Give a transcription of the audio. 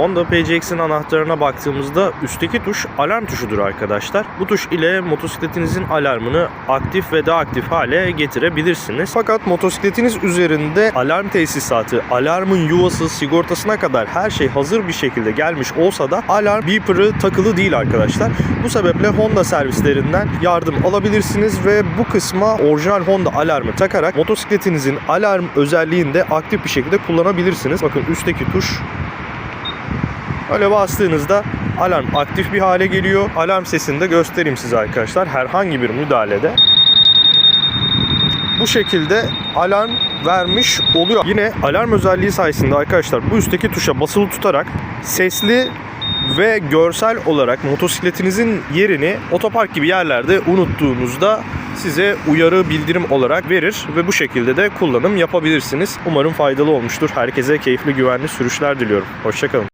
Honda PCX'in anahtarına baktığımızda üstteki tuş alarm tuşudur arkadaşlar. Bu tuş ile motosikletinizin alarmını aktif ve deaktif hale getirebilirsiniz. Fakat motosikletiniz üzerinde alarm tesisatı, alarmın yuvası, sigortasına kadar her şey hazır bir şekilde gelmiş olsa da alarm beeper'ı takılı değil arkadaşlar. Bu sebeple Honda servislerinden yardım alabilirsiniz ve bu kısma orijinal Honda alarmı takarak motosikletinizin alarm özelliğini de aktif bir şekilde kullanabilirsiniz. Bakın üstteki tuş Öyle bastığınızda alarm aktif bir hale geliyor. Alarm sesini de göstereyim size arkadaşlar. Herhangi bir müdahalede bu şekilde alarm vermiş oluyor. Yine alarm özelliği sayesinde arkadaşlar bu üstteki tuşa basılı tutarak sesli ve görsel olarak motosikletinizin yerini otopark gibi yerlerde unuttuğunuzda size uyarı bildirim olarak verir ve bu şekilde de kullanım yapabilirsiniz. Umarım faydalı olmuştur. Herkese keyifli güvenli sürüşler diliyorum. Hoşçakalın.